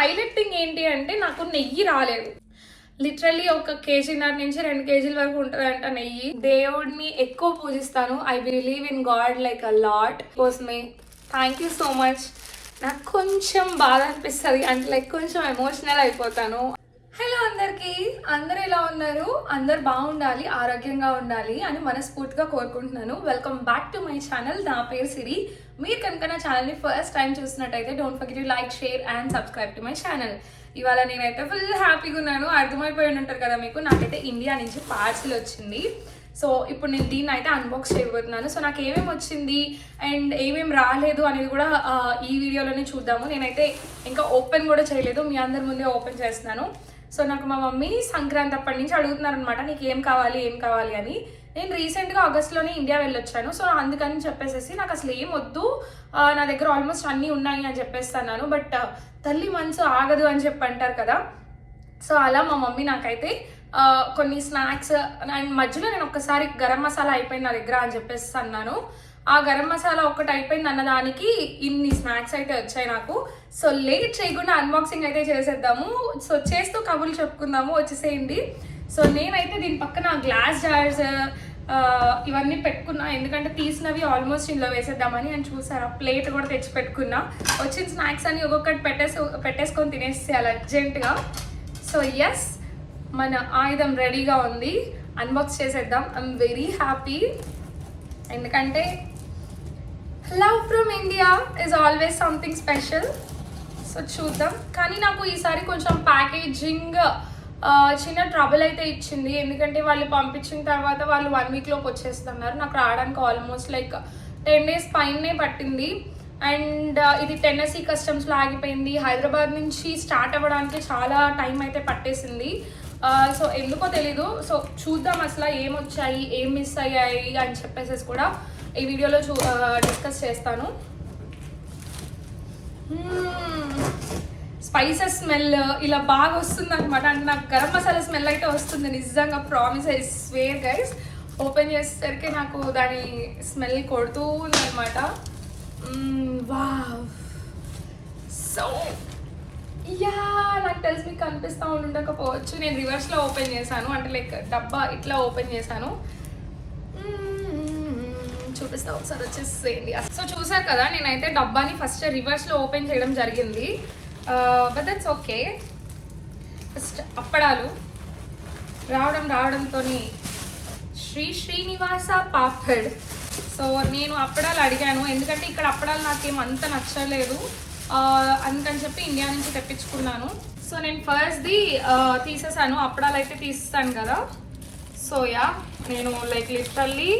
Highlight thing ఏంటి అంటే నాకు నెయ్యి రాలేదు. లిటరలీ ఒక కేజీన్నర నుంచి రెండు కేజీల వరకు ఉంటుందంట నెయ్యి. దేవుడిని ఎక్కువ పూజిస్తాను. I believe in God like a lot. కోసమే. థ్యాంక్ యూ సో మచ్ నాకు కొంచెం బాధ అనిపిస్తుంది. అంటే లైక్ కొంచెం ఎమోషనల్ అయిపోతాను. హలో అందరికీ. అందరు ఎలా ఉన్నారు? అందరు బాగుండాలి ఆరోగ్యంగా ఉండాలి అని మనస్ఫూర్తిగా కోరుకుంటున్నాను. Welcome back to my channel నా పేరు సిరి. మీరు కనుక నా ఛానల్ని ఫస్ట్ టైం చూసినట్టయితే don't forget you like share and subscribe to my channel ఇవాళ నేనైతే ఫుల్ హ్యాపీగా ఉన్నాను. అర్థమైపోయి ఉంటారు కదా మీకు నాకైతే ఇండియా నుంచి పార్సిల్ వచ్చింది. సో ఇప్పుడు నేను దీన్ని అయితే అన్బాక్స్ చేయబోతున్నాను. సో నాకు ఏమేమి వచ్చింది అండ్ ఏమేమి రాలేదు అనేది కూడా ఈ వీడియోలోనే చూద్దాము. నేనైతే ఇంకా ఓపెన్ కూడా చేయలేదు. మీ అందరి ముందే ఓపెన్ చేస్తున్నాను. సో నాకు మా మమ్మీ సంక్రాంతి అప్పటి నుంచి అడుగుతున్నారు అనమాట నీకు ఏం కావాలి ఏం కావాలి అని. నేను రీసెంట్గా ఆగస్ట్లోనే ఇండియా వెళ్ళొచ్చాను. సో అందుకని చెప్పేసి నాకు అసలు ఏం వద్దు నా దగ్గర ఆల్మోస్ట్ అన్నీ ఉన్నాయి అని చెప్పేస్తున్నాను బట్ తల్లి మనసు ఆగదు అని చెప్పి అంటారు కదా. సో అలా మా మమ్మీ నాకైతే కొన్ని స్నాక్స్ అండ్ మధ్యలో నేను ఒక్కసారి గరం మసాలా అయిపోయింది నా దగ్గర అని చెప్పేసి అన్నాను. ఆ గరం మసాలా ఒకటి అయిపోయింది అన్న దానికి ఇన్ని స్నాక్స్ అయితే వచ్చాయి నాకు. సో లేట్ చేయకుండా అన్బాక్సింగ్ అయితే చేసేద్దాము. సో చేస్తూ కబుర్లు చెప్పుకుందాము వచ్చేసేయండి. సో నేనైతే దీని పక్కన గ్లాస్ జార్స్ ఇవన్నీ పెట్టుకున్నా. ఎందుకంటే తీసినవి ఆల్మోస్ట్ ఇందులో వేసేద్దామని అని చూసారా ప్లేట్ కూడా తెచ్చి పెట్టుకున్నా. వచ్చిన స్నాక్స్ అని ఒక్కొక్కటి పెట్టేసి పెట్టేసుకొని తినేసేయాలి అర్జెంటుగా సో ఎస్ మన ఆయుధం రెడీగా ఉంది. అన్బాక్స్ చేసేద్దాం. ఐఎమ్ వెరీ హ్యాపీ ఎందుకంటే love from India is always something special so చూద్దాం. కానీ నాకు ఈసారి కొంచెం ప్యాకేజింగ్ చిన్న ట్రబుల్ అయితే ఇచ్చింది. ఎందుకంటే వాళ్ళు పంపించిన తర్వాత వాళ్ళు వన్ వీక్లోకి వచ్చేస్తున్నారు. నాకు రావడానికి ఆల్మోస్ట్ లైక్ టెన్ డేస్ పైనే పట్టింది. అండ్ ఇది టెన్నసీ కస్టమ్స్లో ఆగిపోయింది. హైదరాబాద్ నుంచి స్టార్ట్ అవ్వడానికి చాలా టైం అయితే పట్టేసింది. సో ఎందుకో తెలీదు. సో చూద్దాం అసలు ఏం వచ్చాయి ఏం మిస్ అయ్యాయి అని చెప్పేసి కూడా ఈ వీడియోలో చూ డిస్కస్ చేస్తాను. Hmm. స్పైసెస్ స్మెల్ ఇలా బాగా వస్తుంది అనమాట అంటే నాకు గరం మసాలా స్మెల్ అయితే వస్తుంది నిజంగా promise I swear guys open చేసేసరికి నాకు దాని స్మెల్ కొడుతూ ఉందనమాట వా hmm, సో యా నాకు తెలిసి మీకు కనిపిస్తూ ఉండకపోవచ్చు నేను రివర్స్లో ఓపెన్ చేశాను. అంటే లైక్ డబ్బా ఇట్లా ఓపెన్ చేశాను. చూపిస్తా. ఒకసారి వచ్చేసేయండి సో చూసారు కదా నేనైతే డబ్బాని ఫస్ట్ రివర్స్లో ఓపెన్ చేయడం జరిగింది. బట్ దట్స్ ఓకే ఫస్ట్ అప్పడాలు రావడం రావడంతో శ్రీ శ్రీనివాస పాపడ్. సో నేను అప్పడాలు అడిగాను. ఎందుకంటే ఇక్కడ అప్పడాలు నాకేం అంత నచ్చలేదు. అందుకని చెప్పి ఇండియా నుంచి తెప్పించుకున్నాను. సో నేను ఫస్ట్ది తీసేసాను. అప్పడాలు అయితే తీసేసాను కదా. సో యా నేను లైక్ లిటరల్లీ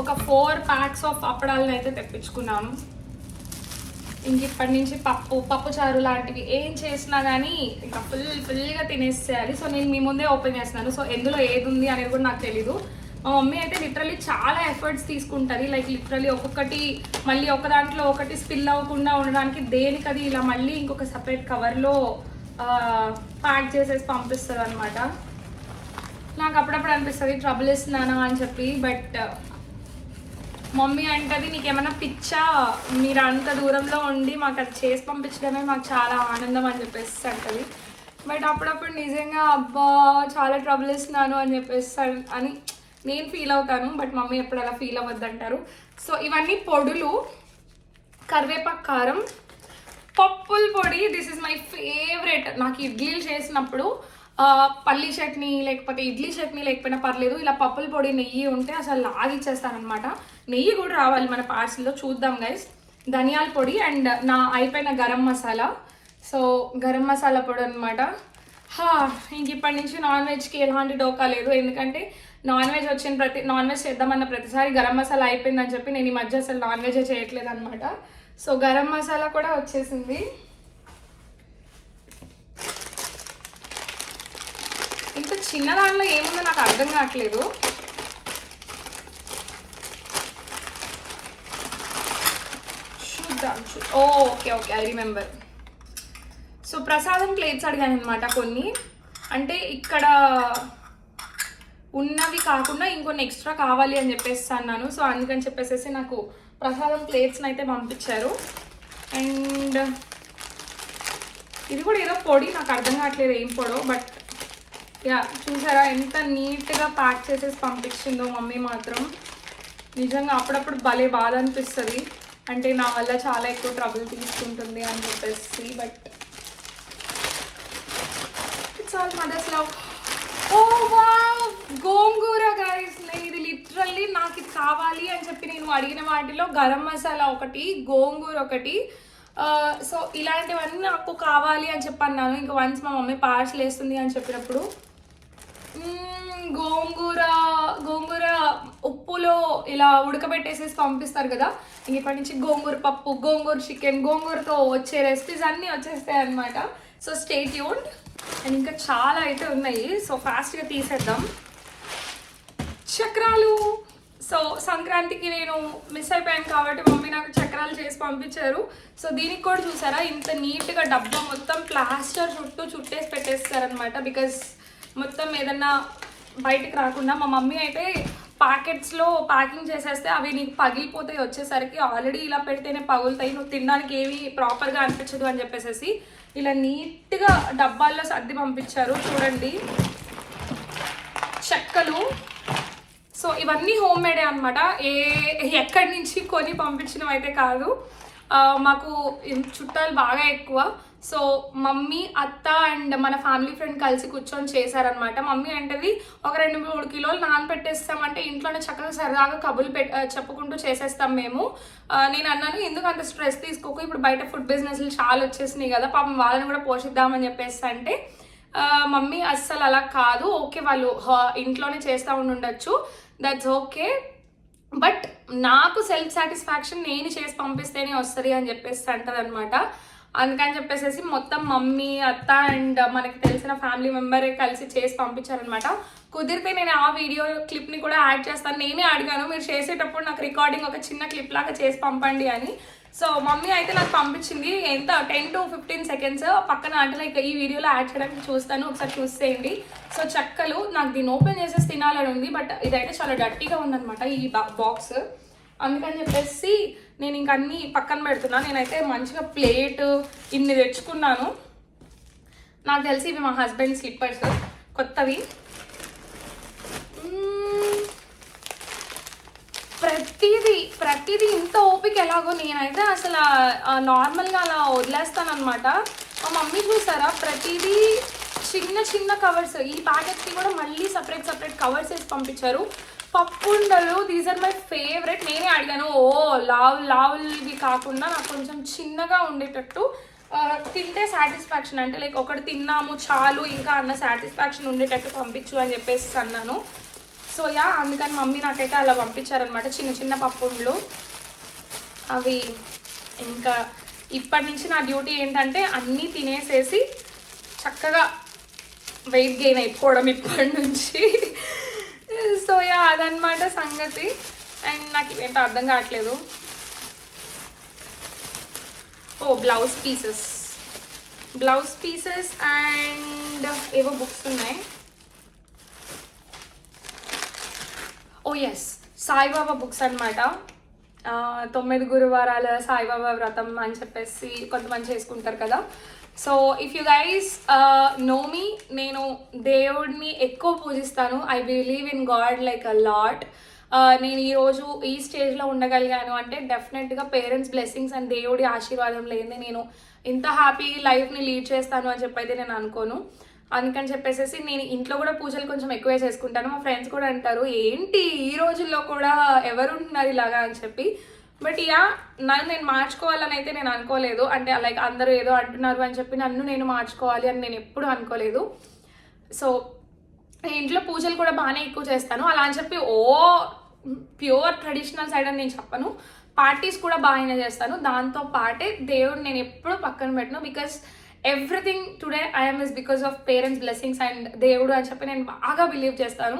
ఒక ఫోర్ ప్యాక్స్ ఆఫ్ అప్పడాలను అయితే తెప్పించుకున్నాను. ఇంక ఇప్పటి నుంచి పప్పు పప్పు చారు లాంటివి ఏం చేసినా కానీ ఇంకా ఫుల్ ఫుల్గా తినేసేయాలి. సో నేను మీ ముందే ఓపెన్ చేస్తున్నాను. సో ఎందులో ఏది ఉంది అనేది కూడా నాకు తెలీదు. మా మమ్మీ అయితే లిటరలీ చాలా ఎఫర్ట్స్ తీసుకుంటుంది. లైక్ లిటరలీ ఒక్కొక్కటి మళ్ళీ ఒక దాంట్లో ఒకటి స్పిల్ అవ్వకుండా ఉండడానికి దేనికది ఇలా మళ్ళీ ఇంకొక సపరేట్ కవర్లో ప్యాక్ చేసేసి పంపిస్తుంది అనమాట నాకు అప్పుడప్పుడు అనిపిస్తుంది ట్రబుల్ ఇస్తున్నానా అని చెప్పి. బట్ మమ్మీ అంటది నీకేమైనా పిచ్చా? మీరు అంత దూరంలో ఉండి మాకు అది చేసి పంపించడమే మాకు చాలా ఆనందం అని చెప్పేసి అంటది. బట్ అప్పుడప్పుడు నిజంగా అబ్బా చాలా ట్రబుల్ ఇస్తున్నాను అని చెప్పేసి అని నేను ఫీల్ అవుతాను. బట్ మమ్మీ ఎప్పుడు అలా ఫీల్ అవ్వద్దంటారు. సో ఇవన్నీ పొడులు. కరివేపాకు కారం. పప్పుల పొడి. దిస్ ఇస్ మై ఫేవరెట్ నాకు ఇడ్లీలు చేసినప్పుడు పల్లీ చట్నీ లేకపోతే ఇడ్లీ చట్నీ లేకపోయినా పర్లేదు ఇలా పప్పుల పొడి నెయ్యి ఉంటే అసలు లాగిచ్చేస్తానమాట నెయ్యి కూడా రావాలి మన పార్సిల్లో. చూద్దాం గైస్ ధనియాల పొడి అండ్ నా అయిపోయిన గరం మసాలా. సో గరం మసాలా పొడి అనమాట హా ఇంక ఇప్పటి నుంచి నాన్ వెజ్కి ఎలాంటి డోకా లేదు. ఎందుకంటే నాన్ వెజ్ వచ్చిన ప్రతి నాన్ వెజ్ చేద్దామన్న ప్రతిసారి గరం మసాలా అయిపోయిందని చెప్పి నేను ఈ మధ్య అసలు నాన్ వెజ్ చేయట్లేదు అనమాట సో గరం మసాలా కూడా వచ్చేసింది. ఇంత చిన్న దాంట్లో ఏముందో నాకు అర్థం కావట్లేదు. చూద్దాం ఓ okay okay I remember so prasadam plates అడిగాను అనమాట కొన్ని. అంటే ఇక్కడ ఉన్నవి కాకుండా ఇంకొన్ని ఎక్స్ట్రా కావాలి అని చెప్పేసి అన్నాను. సో అందుకని చెప్పేసి నాకు ప్రసాదం ప్లేట్స్ని అయితే పంపించారు. అండ్ ఇది కూడా ఏదో పొడి నాకు అర్థం కావట్లేదు ఏం పొడో బట్ యా చూసారా ఎంత నీట్గా ప్యాక్ చేసేసి పంపించిందో మమ్మీ మాత్రం. నిజంగా అప్పుడప్పుడు భలే బాధ అనిపిస్తుంది. అంటే నా వల్ల చాలా ఎక్కువ ట్రబుల్ తీసుకుంటుంది అని చెప్పేసి but it's all mother's love oh wow gongura guys ఇది లిటరల్లీ నాకు ఇది కావాలి అని చెప్పి నేను అడిగిన వాటిలో గరం మసాలా ఒకటి గోంగూర ఒకటి. Uh, సో ఇలాంటివన్నీ నాకు కావాలి అని చెప్పి అన్నాను ఇంకా వన్స్ మా మమ్మీ పార్సల్ వేస్తుంది అని చెప్పినప్పుడు గోంగూర గోంగూర ఉప్పులో ఇలా ఉడకబెట్టేసేసి పంపిస్తారు కదా. ఇప్పటి నుంచి గోంగూర పప్పు గోంగూర చికెన్ గోంగూరతో వచ్చే రెసిపీస్ అన్నీ వచ్చేస్తాయి అనమాట సో స్టేట్ యూన్డ్ అండ్ ఇంకా చాలా అయితే ఉన్నాయి. సో ఫాస్ట్గా తీసేద్దాం. చక్రాలు. సో సంక్రాంతికి నేను మిస్ అయిపోయాను కాబట్టి మమ్మీ నాకు చక్రాలు చేసి పంపించారు. సో దీనికి కూడా చూసారా? ఇంత నీట్గా డబ్బా మొత్తం ప్లాస్టర్ చుట్టూ చుట్టేసి పెట్టేస్తారనమాట బికాస్ మొత్తం ఏదన్నా బయటికి రాకుండా మా మమ్మీ అయితే ప్యాకెట్స్లో ప్యాకింగ్ చేసేస్తే అవి నీకు పగిలిపోతాయి వచ్చేసరికి. ఆల్రెడీ ఇలా పెడితేనే పగులుతాయి. నువ్వు తినడానికి ఏవి ప్రాపర్గా అనిపించదు అని చెప్పేసి ఇలా నీట్గా డబ్బాల్లో సర్ది పంపించారు. చూడండి. చెక్కలు. సో ఇవన్నీ హోమ్ మేడే అనమాట ఏ ఎక్కడి నుంచి కొని పంపించినవి అయితే కాదు మాకు చుట్టాలు బాగా ఎక్కువ. సో మమ్మీ అత్త అండ్ మన ఫ్యామిలీ ఫ్రెండ్ కలిసి కూర్చొని చేశారనమాట మమ్మీ అంటది ఒక రెండు మూడు కిలోలు నానబెట్టేస్తామంటే ఇంట్లోనే చక్కగా సరదాగా కబుర్లు పెట్ చెప్పుకుంటూ చేసేస్తాం మేము. నేను అన్నాను ఎందుకు అంత స్ట్రెస్ తీసుకోకు? ఇప్పుడు బయట ఫుడ్ బిజినెస్లు చాలా వచ్చేసినాయి కదా పాపం వాళ్ళని కూడా పోషిద్దామని చెప్పేసి అంటే మమ్మీ అస్సలు అలా కాదు. ఓకే వాళ్ళు ఇంట్లోనే చేస్తూ ఉండి ఉండొచ్చు దట్స్ ఓకే బట్ నాకు సెల్ఫ్ సాటిస్ఫాక్షన్ నేను చేసి పంపిస్తేనే వస్తుంది అని చెప్పేసి అంటదనమాట అందుకని చెప్పేసి మొత్తం మమ్మీ అత్త అండ్ మనకి తెలిసిన ఫ్యామిలీ మెంబరే కలిసి చేసి పంపించారనమాట కుదిరితే నేను ఆ వీడియో క్లిప్ని కూడా యాడ్ చేస్తాను. నేనే అడిగాను మీరు చేసేటప్పుడు నాకు రికార్డింగ్ ఒక చిన్న క్లిప్ లాగా చేసి పంపండి అని. సో మమ్మీ అయితే నాకు పంపించింది. ఎంత? టెన్ టు ఫిఫ్టీన్ సెకండ్స్ పక్కన అంటే లైక్ ఈ వీడియోలో యాడ్ చేయడానికి చూస్తాను. ఒకసారి చూసేయండి. సో చక్కలు. నాకు దీన్ని ఓపెన్ చేసేసి తినాలని ఉంది బట్ ఇదైతే చాలా డర్టీగా ఉందనమాట ఈ బాక్స్ అందుకని చెప్పేసి నేను ఇంక అన్నీ పక్కన పెడుతున్నా. నేనైతే మంచిగా ప్లేట్ ఇన్ని తెచ్చుకున్నాను. నాకు తెలిసి ఇవి మా హస్బెండ్ స్లిప్పర్స్ కొత్తవి. ప్రతిదీ ప్రతిదీ ఇంత ఓపిక ఎలాగో నేనైతే అసలు నార్మల్గా అలా వదిలేస్తాను అనమాట మా మమ్మీ చూసారా? ప్రతిదీ చిన్న చిన్న కవర్స్ ఈ ప్యాకెట్కి కూడా మళ్ళీ సపరేట్ సపరేట్ కవర్స్ వేసి పంపించారు. పప్పుండలు దీస్ ఆర్ మై ఫేవరెట్ నేనే అడిగాను ఓ లావు లావులవి కాకుండా నాకు కొంచెం చిన్నగా ఉండేటట్టు తింటే సాటిస్ఫాక్షన్ అంటే లైక్ ఒకటి తిన్నాము చాలు ఇంకా అన్న సాటిస్ఫాక్షన్ ఉండేటట్టు పంపించు అని చెప్పేసి అన్నాను. సో యా అందుకని మమ్మీ నాకైతే అలా పంపించారనమాట చిన్న చిన్న పప్పుండ్లు అవి ఇంకా ఇప్పటి నుంచి నా డ్యూటీ ఏంటంటే అన్నీ తినేసేసి చక్కగా వెయిట్ గెయిన్ అయిపోవడం ఇప్పటి నుంచి. సో యా అదనమాట సంగతి. అండ్ నాకు ఇవేంటో అర్థం కావట్లేదు. ఓ blouse pieces blouse pieces and ఏవో బుక్స్ ఉన్నాయి. Oh, oh yes Saibaba books అనమాట తొమ్మిది గురువారాల సాయిబాబా వ్రతం అని చెప్పేసి కొంతమంది చేసుకుంటారు కదా. So if you guys know me నేను దేవుడిని ఎక్కువ పూజిస్తాను. I believe in God like a lot నేను ఈరోజు ఈ స్టేజ్లో ఉండగలిగాను అంటే డెఫినెట్గా పేరెంట్స్ బ్లెస్సింగ్స్ అండ్ దేవుడి ఆశీర్వాదం లేని నేను ఇంత హ్యాపీ లైఫ్ని లీడ్ చేస్తాను అని చెప్పి అయితే నేను అనుకోను. అందుకని చెప్పేసి నేను ఇంట్లో కూడా పూజలు కొంచెం ఎక్కువే చేసుకుంటాను. మా ఫ్రెండ్స్ కూడా అంటారు ఏంటి ఈ రోజుల్లో కూడా ఎవరు ఉంటున్నారు ఇలాగా? అని చెప్పి. బట్ యా నన్ను నేను మార్చుకోవాలని అయితే నేను అనుకోలేదు. అంటే లైక్ అందరూ ఏదో అంటున్నారు అని చెప్పి నన్ను నేను మార్చుకోవాలి అని నేను ఎప్పుడూ అనుకోలేదు. సో ఇంట్లో పూజలు కూడా బాగానే ఎక్కువ చేస్తాను. అలా అని చెప్పి ఓ ప్యూర్ ట్రెడిషనల్ సైడ్ అని నేను చెప్పను. పార్టీస్ కూడా బాగానే చేస్తాను. దాంతో పాటే దేవుడు నేను ఎప్పుడూ పక్కన పెట్టను. Because everything today I'm is because of parents blessings and దేవుడు అని చెప్పి నేను బాగా బిలీవ్ చేస్తాను.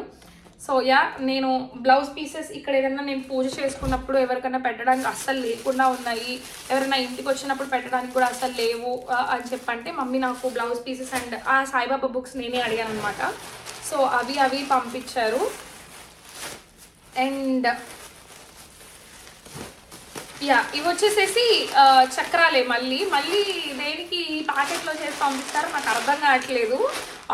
సో యా నేను బ్లౌజ్ పీసెస్ ఇక్కడ ఏదైనా నేను పూజ చేసుకున్నప్పుడు ఎవరికైనా పెట్టడానికి అస్సలు లేకుండా ఉన్నాయి. ఎవరైనా ఇంటికి వచ్చినప్పుడు పెట్టడానికి కూడా అస్సలు లేవు అని చెప్పంటే మమ్మీ నాకు బ్లౌజ్ పీసెస్ అండ్ ఆ సాయిబాబా బుక్స్ నేనే అడిగాను అనమాట సో అవి అవి పంపించారు. అండ్ యా ఇవి వచ్చేసేసి చక్రాలే మళ్ళీ. మళ్ళీ దేనికి ఈ ప్యాకెట్లో చేసి పంపిస్తారో నాకు అర్థం కావట్లేదు.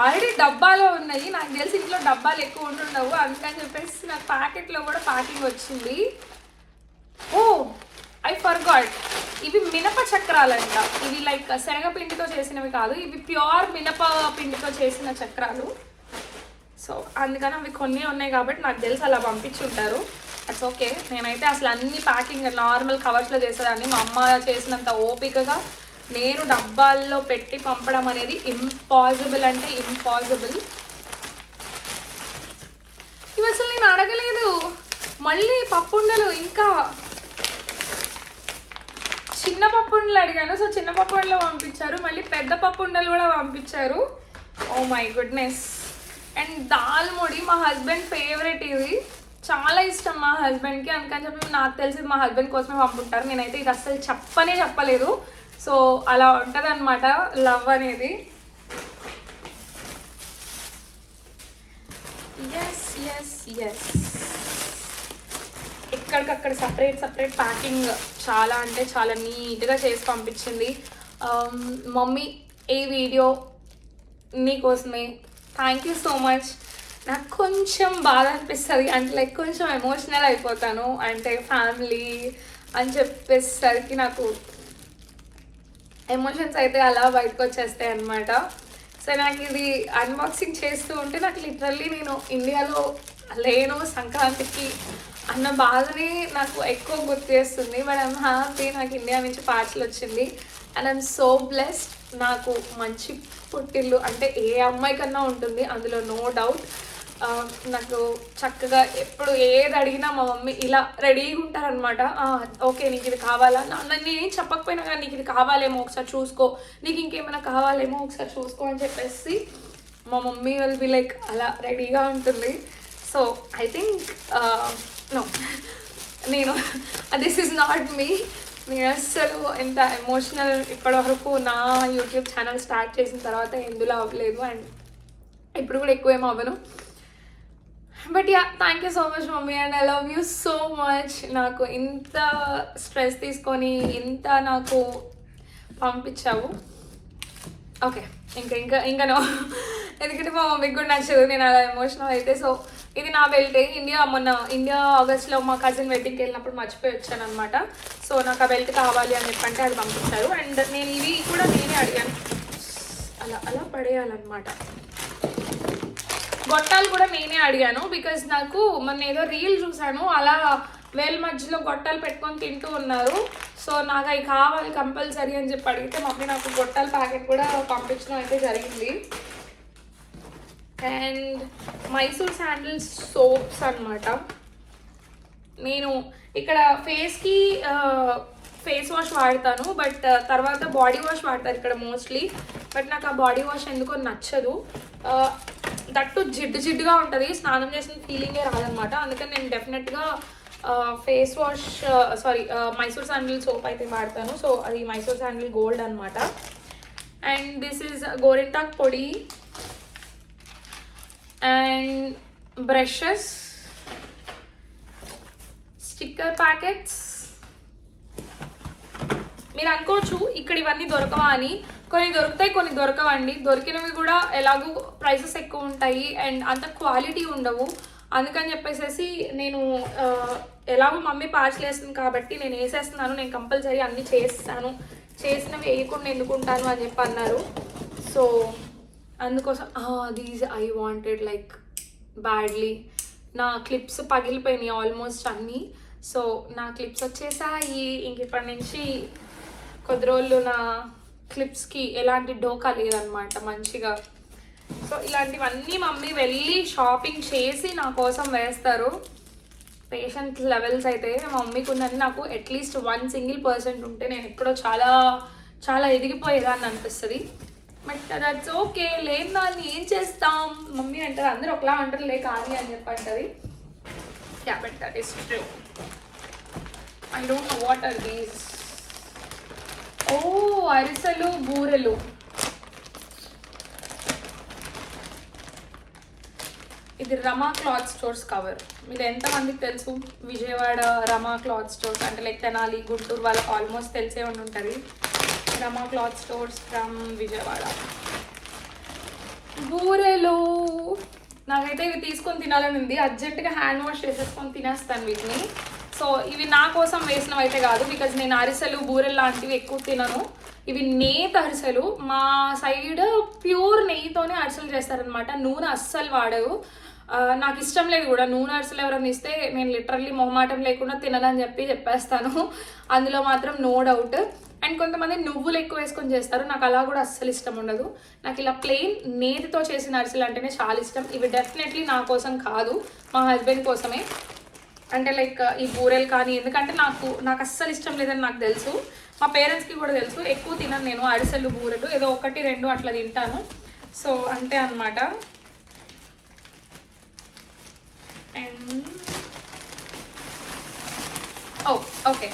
ఆల్రెడీ డబ్బాలో ఉన్నాయి. నాకు తెలిసి ఇంట్లో డబ్బాలు ఎక్కువ ఉంటుండవు. అందుకని చెప్పేసి నాకు ప్యాకెట్లో కూడా ప్యాకింగ్ వచ్చింది. ఓ ఐ ఫర్గాట్ ఇవి మినప చక్రాలంట. ఇవి లైక్ శనగపిండితో చేసినవి కాదు. ఇవి ప్యూర్ మినప పిండితో చేసిన చక్రాలు. సో అందుకని అవి కొన్ని ఉన్నాయి కాబట్టి నాకు తెలిసి అలా పంపించుంటారు. అట్స్ ఓకే నేనైతే అసలు అన్ని ప్యాకింగ్ నార్మల్ కవర్స్లో చేసేదాన్ని. మా అమ్మ చేసినంత ఓపికగా నేను డబ్బాల్లో పెట్టి పంపడం అనేది ఇంపాసిబుల్ అంటే ఇంపాసిబుల్ ఇవి అసలు నేను అడగలేదు. మళ్ళీ పప్పుండలు ఇంకా చిన్న పప్పుండలు అడిగాను. సో చిన్న పప్పుండలు పంపించారు. మళ్ళీ పెద్ద పప్పుండలు కూడా పంపించారు. ఓ my goodness and dal mudi మా హస్బెండ్ ఫేవరెట్ ఇది. చాలా ఇష్టం మా హస్బెండ్కి అందుకని చెప్పి నాకు తెలిసి మా హస్బెండ్ కోసమే పంపుంటారు. నేనైతే ఇది అస్సలు చెప్పనే చెప్పలేదు. సో అలా ఉంటుంది అనమాట లవ్ అనేది. ఎస్ ఎస్ ఎస్ ఎక్కడికక్కడ సపరేట్ సపరేట్ ప్యాకింగ్ చాలా అంటే చాలా నీట్గా చేసి పంపించింది. Um, మమ్మీ ఈ వీడియో నీకోసమే థ్యాంక్ యూ సో మచ్ నాకు కొంచెం బాధ అనిపిస్తుంది. అంటే లైక్ కొంచెం ఎమోషనల్ అయిపోతాను. అంటే ఫ్యామిలీ అని చెప్పేసరికి నాకు ఎమోషన్స్ అయితే అలా బయటకు వచ్చేస్తాయి అనమాట సో నాకు ఇది అన్బాక్సింగ్ చేస్తూ ఉంటే నాకు లిటరల్లీ నేను ఇండియాలో లేను సంక్రాంతికి అన్న బాధని నాకు ఎక్కువ గుర్తు చేస్తుంది. బట్ ఐమ్ హ్యాపీ నాకు ఇండియా నుంచి పార్సల్ వచ్చింది. అండ్ ఐమ్ సో బ్లెస్డ్ నాకు మంచి పుట్టిల్లు అంటే ఏ అమ్మాయి కన్నా ఉంటుంది. అందులో నో డౌట్ నాకు చక్కగా ఎప్పుడు ఏది అడిగినా మా మమ్మీ ఇలా రెడీగా ఉంటారనమాట ఓకే నీకు ఇది కావాలా? నా- నా- నేనేం చెప్పకపోయినా కానీ నీకు ఇది కావాలేమో ఒకసారి చూసుకో. నీకు ఇంకేమైనా కావాలేమో ఒకసారి చూసుకో అని చెప్పేసి మా మమ్మీ విల్ బి లైక్ అలా రెడీగా ఉంటుంది. సో ఐ థింక్ నో నేను దిస్ ఈజ్ నాట్ మీ నేను అస్సలు ఎంత ఎమోషనల్ ఇప్పటివరకు నా యూట్యూబ్ ఛానల్ స్టార్ట్ చేసిన తర్వాత ఎందులో అవ్వలేదు. అండ్ ఇప్పుడు కూడా ఎక్కువ ఏం అవ్వను. But yeah thank you so much mummy and I love you so much నాకు ఇంత స్ట్రెస్ తీసుకొని ఇంత నాకు పంపించావు. ఓకే ఇంకా ఇంకా ఇంకా నో ఎందుకంటే మా మమ్మీకి కూడా నచ్చదు నేను అలా ఎమోషనల్ అయితే. సో ఇది నా బెల్ట్ ఇండియా మొన్న ఇండియా ఆగస్ట్లో మా కజిన్ వెడ్డింగ్కి వెళ్ళినప్పుడు మర్చిపోయి వచ్చాను అనమాట సో నాకు ఆ బెల్ట్ కావాలి అని చెప్పంటే అది పంపించారు. అండ్ నేను ఇవి కూడా నేనే అడిగాను. అలా అలా పడేయాలన్నమాట. గొట్టాలు కూడా నేనే అడిగాను బికాజ్ నాకు మొన్న ఏదో రీల్ చూసాను అలా వేల మధ్యలో గొట్టాలు పెట్టుకొని తింటూ ఉన్నారు. సో నాకు అవి కావాలి కంపల్సరీ అని చెప్పి అడిగితే మమ్మీ నాకు గొట్టాల ప్యాకెట్ కూడా పంపించడం అయితే జరిగింది. అండ్ మైసూర్ శాండిల్స్ సోప్స్ అన్నమాట. నేను ఇక్కడ ఫేస్కి ఫేస్ వాష్ వాడతాను బట్ తర్వాత బాడీ వాష్ వాడతారు ఇక్కడ మోస్ట్లీ బట్ నాకు ఆ బాడీ వాష్ ఎందుకో నచ్చదు. దట్టు జిడ్డు జిడ్డుగా ఉంటుంది. స్నానం చేసిన ఫీలింగే రాదనమాట. అందుకని నేను డెఫినెట్గా face wash sorry Mysore sandal soap అయితే వాడతాను. సో అది మైసూర్ శాండిల్ గోల్డ్ అనమాట and this is gorintaku podi. And brushes sticker packets మీరు అనుకోవచ్చు ఇక్కడ ఇవన్నీ దొరకవా అని. కొన్ని దొరుకుతాయి కొన్ని దొరకవండి. దొరికినవి కూడా ఎలాగో ప్రైసెస్ ఎక్కువ ఉంటాయి అండ్ అంత క్వాలిటీ ఉండవు. అందుకని చెప్పేసి నేను ఎలాగో మమ్మీ పార్సల్ వేస్తుంది కాబట్టి నేను వేసేస్తున్నాను. నేను కంపల్సరీ అన్నీ చేస్తాను. చేసినవి వేయకుండా ఎందుకుంటాను అని చెప్పి అన్నారు. సో అందుకోసం these I wanted like badly నా క్లిప్స్ పగిలిపోయినాయి ఆల్మోస్ట్ అన్నీ. సో నా క్లిప్స్ వచ్చేసాయి. ఇంక ఇప్పటి నుంచి కొద్ది రోజులు నా క్లిప్స్కి ఎలాంటి డోకా లేదనమాట మంచిగా. సో ఇలాంటివన్నీ మమ్మీ వెళ్ళి షాపింగ్ చేసి నా కోసం వేస్తారు. పేషెంట్ లెవెల్స్ అయితే మా మమ్మీకి ఉన్నది నాకు అట్లీస్ట్ వన్ సింగిల్ పర్సెంట్ ఉంటే నేను ఎక్కడో చాలా చాలా ఎదిగిపోయేదాన్ని అనిపిస్తుంది. బట్ దట్స్ ఓకే లేని దాన్ని ఏం చేస్తాం? మమ్మీ అంటారు అందరూ ఒకలా అంటారు లే కానీ అని చెప్పి అంటది. Yeah but that is true I don't know what are these oh ariselu burelu. ఇది రమా క్లాత్ స్టోర్స్ కవర్. మీరు ఎంతమందికి తెలుసు? విజయవాడ రమా క్లాత్ స్టోర్స్ అంటే లైక్ తెనాలి గుంటూరు వాళ్ళకి ఆల్మోస్ట్ తెలిసే ఉండి ఉంటుంది. Rama cloth stores from Vijayawada. బూరెలు. నాకైతే ఇవి తీసుకొని తినాలని ఉంది. అర్జెంటుగా హ్యాండ్ వాష్ చేసేసుకొని తినేస్తాను వీటిని. సో ఇవి నా కోసం వేసినవి అయితే కాదు బికాజ్ నేను అరిసెలు బూరెలు లాంటివి ఎక్కువ తినను. ఇవి నేత అరిసెలు. మా సైడ్ ప్యూర్ నెయ్యితోనే అరిసెలు చేస్తారనమాట నూనె అస్సలు వాడవు నాకు ఇష్టం లేదు కూడా నూనె అరిసెలు ఎవరైనా ఇస్తే నేను లిటరల్లీ మొహమాటం లేకుండా తినదని చెప్పి చెప్పేస్తాను. అందులో మాత్రం నో డౌట్ అండ్ కొంతమంది నువ్వులు ఎక్కువ వేసుకొని చేస్తారు. నాకు అలా కూడా అస్సలు ఇష్టం ఉండదు. నాకు ఇలా ప్లెయిన్ నేతితో చేసిన అరిసెలు అంటేనే చాలా ఇష్టం. ఇవి డెఫినెట్లీ నా కోసం కాదు. మా హస్బెండ్ కోసమే. అంటే లైక్ ఈ బూరెలు కానీ ఎందుకంటే నాకు నాకు అస్సలు ఇష్టం లేదని నాకు తెలుసు. మా పేరెంట్స్కి కూడా తెలుసు. ఎక్కువ తినను నేను అరిసెలు బూరెలు ఏదో ఒకటి రెండు అట్లా తింటాను. సో అంతే అనమాట and oh okay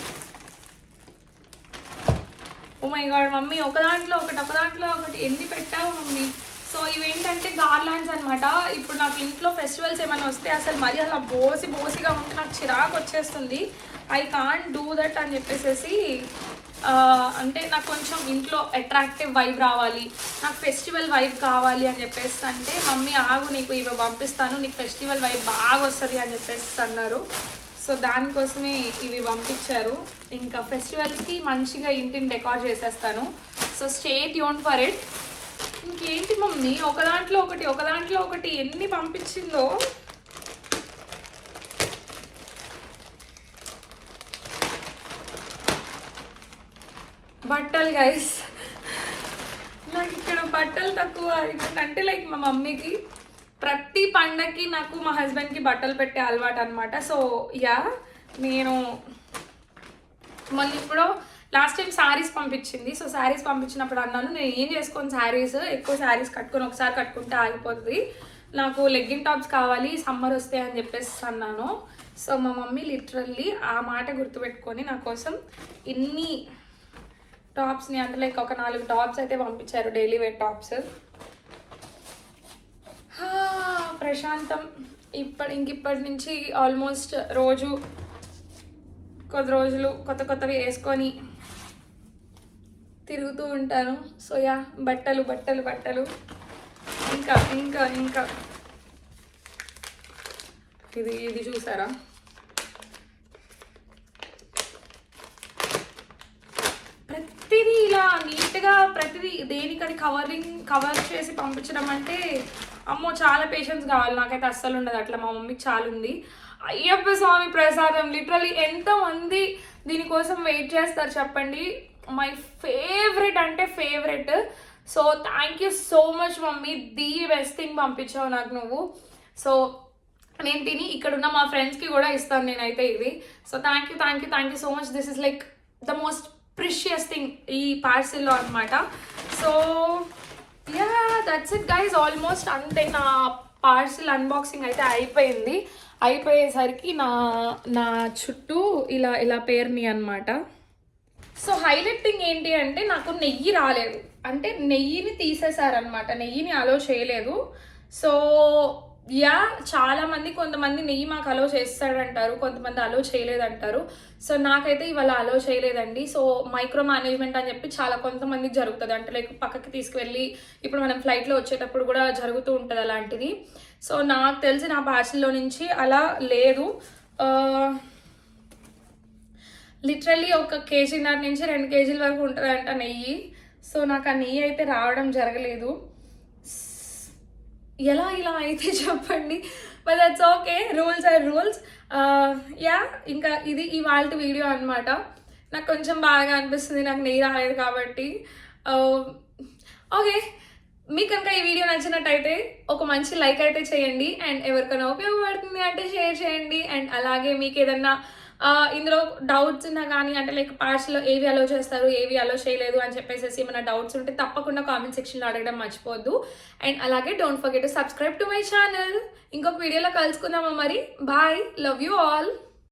oh my God mummy ఒక దాంట్లో ఒకటి ఒక దాంట్లో ఒకటి ఎన్ని పెట్టావు మమ్మీ? సో ఇవేంటంటే గార్లాండ్స్ అనమాట ఇప్పుడు నాకు ఇంట్లో ఫెస్టివల్స్ ఏమైనా వస్తే అసలు మరి అలా బోసి బోసిగా ఉంటే నాకు చిరాకు వచ్చేస్తుంది. ఐ కాంట్ డూ దట్ అని చెప్పేసి అంటే నాకు కొంచెం ఇంట్లో అట్రాక్టివ్ వైబ్ రావాలి. నాకు ఫెస్టివల్ వైబ్ కావాలి అని చెప్పేసి అంటే మమ్మీ ఆగు నీకు ఇవి పంపిస్తాను నీకు ఫెస్టివల్ వైబ్ బాగా వస్తుంది అని చెప్పేసి అన్నారు. సో దానికోసమే ఇవి పంపించారు. ఇంకా ఫెస్టివల్కి మంచిగా ఇంటిని డెకార్ చేసేస్తాను. సో స్టేట్ యూన్ ఫర్ ఇట్ ఇంకేంటి మమ్మీ? ఒక దాంట్లో ఒకటి ఒక దాంట్లో ఒకటి. ఎన్ని పంపించిందో? బట్టలు గైస్ నాకు ఇక్కడ బట్టలు తక్కువ. ఎందుకంటే లైక్ మా మమ్మీకి ప్రతి పండగకి నాకు మా హస్బెండ్కి బట్టలు పెట్టే అలవాటు అనమాట సో యా నేను మళ్ళీ ఇప్పుడు లాస్ట్ టైం శారీస్ పంపించింది. సో శారీస్ పంపించినప్పుడు అన్నాను నేను ఏం చేసుకోను శారీస్ ఎక్కువ శారీస్ కట్టుకొని ఒకసారి కట్టుకుంటే ఆగిపోతుంది. నాకు లెగ్గిన్ టాప్స్ కావాలి సమ్మర్ వస్తాయి అని చెప్పేసి అన్నాను. సో మా మమ్మీ లిటరల్లీ ఆ మాట గుర్తుపెట్టుకొని నా కోసం ఇన్ని టాప్స్ని అంటే లైక్ ఒక నాలుగు టాప్స్ అయితే పంపించారు డైలీ వేర్ టాప్స్ ప్రశాంతం. ఇప్పటి ఇంకిప్పటి నుంచి ఆల్మోస్ట్ రోజు కొద్ది రోజులు కొత్త కొత్తవి వేసుకొని తిరుగుతూ ఉంటాను. సో యా బట్టలు బట్టలు బట్టలు. ఇంకా ఇంకా ఇంకా. ఇది ఇది చూసారా? ప్రతిదీ ఇలా నీట్గా ప్రతిదీ దేనికది కవరింగ్ కవర్ చేసి పంపించడం అంటే అమ్మో చాలా పేషెన్స్ కావాలి. నాకైతే అస్సలు ఉండదు. అట్లా మా మమ్మీకి చాలా ఉంది అయ్యప్ప స్వామి ప్రసాదం. లిటరలీ ఎంతమంది దీనికోసం వెయిట్ చేస్తారు చెప్పండి? మై ఫేవరెట్ అంటే favourite so thank you so much mummy. The best thing పంపించావు నాకు నువ్వు. సో నేను తిని ఇక్కడ ఉన్న మా ఫ్రెండ్స్కి కూడా ఇస్తాను నేనైతే ఇది. So thank you thank you thank you so much this is like the most precious thing ఈ పార్సిల్లో అనమాట so yeah that's it guys almost అంతే నా పార్సిల్ అన్బాక్సింగ్ అయితే అయిపోయింది. అయిపోయేసరికి నా నా చుట్టూ ఇలా ఇలా పేరుని అనమాట సో హైలైట్ థింగ్ ఏంటి అంటే నాకు నెయ్యి రాలేదు. అంటే నెయ్యిని తీసేశారనమాట నెయ్యిని అలో చేయలేదు. సో యా చాలామంది కొంతమంది నెయ్యి మాకు అలో చేస్తాడంటారు. కొంతమంది అలో చేయలేదంటారు. సో నాకైతే ఇవాళ అలో చేయలేదండి. సో మైక్రో మేనేజ్మెంట్ అని చెప్పి చాలా కొంతమందికి జరుగుతుంది. అంటే లైక్ పక్కకి తీసుకువెళ్ళి ఇప్పుడు మనం ఫ్లైట్లో వచ్చేటప్పుడు కూడా జరుగుతూ ఉంటుంది అలాంటిది. సో నాకు తెలిసి నా భాషల్లో నుంచి అలా లేదు. ఆ, లిటరల్లీ ఒక కేజీన్నర నుంచి రెండు కేజీల వరకు ఉంటుందంట నెయ్యి. సో నాకు ఆ నెయ్యి అయితే రావడం జరగలేదు. ఎలా ఇలా అయితే చెప్పండి? But that's okay rules are rules yeah ఇంకా ఇది ఇవాళ వీడియో అనమాట నాకు కొంచెం బాగా అనిపిస్తుంది. నాకు నెయ్యి రాలేదు కాబట్టి. Uh, ఓకే మీకు కనుక ఈ వీడియో నచ్చినట్టయితే ఒక మంచి లైక్ అయితే చేయండి. అండ్ ఎవరికైనా ఉపయోగపడుతుంది అంటే షేర్ చేయండి. అండ్ అలాగే మీకు ఏదన్నా ఇందులో డౌట్స్ ఉన్నా కానీ అంటే లైక్ పార్ట్స్లో ఏవి అలో చేస్తారు ఏవి అలో చేయలేదు అని చెప్పేసి ఏమైనా డౌట్స్ ఉంటే తప్పకుండా కామెంట్ సెక్షన్లో అడగడం మర్చిపోద్దు అండ్ అలాగే don't forget to subscribe to my channel ఇంకొక వీడియోలో కలుసుకుందామా మరి? Bye love you all